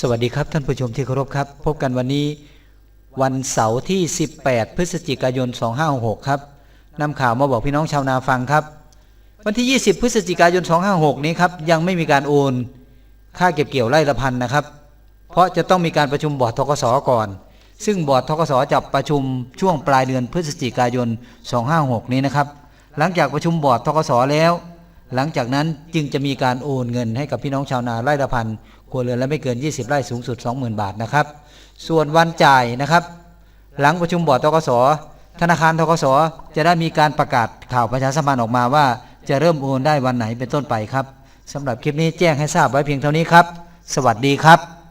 สวัสดีครับท่านผู้ชมที่เคารพครับ พบกันวันนี้ วันเสาร์ที่ 18 พฤศจิกายน 2566 ครับนำข่าวมาบอกพี่น้องชาวนาฟังครับ วันที่ 20 พฤศจิกายน 256 นี้ครับยังไม่มีการโอน ค่าเก็บเกี่ยวไร่ละพันนะครับ เพราะจะต้องมีการประชุมบอร์ดทกสก่อน ซึ่งบอร์ดทกสจะประชุมช่วงปลายเดือนพฤศจิกายน 256 นี้นะครับ หลังจากประชุมบอร์ดทกสแล้ว หลังจากนั้นจึงจะมีการโอนเงินให้กับพี่น้องชาวนาไร่ละพันครัวเรือนและไม่เกิน 20 ไร่สูงสุด 20,000 บาทนะครับ ส่วนวันจ่ายนะครับ หลังประชุมบอร์ดทกสธนาคารทกสจะได้มีการประกาศข่าวประชาสัมพันธ์ออกมาว่า จะเริ่มโอนได้วันไหนเป็นต้นไปครับสำหรับคลิปนี้แจ้งให้ทราบไว้เพียงเท่านี้ครับ สวัสดีครับ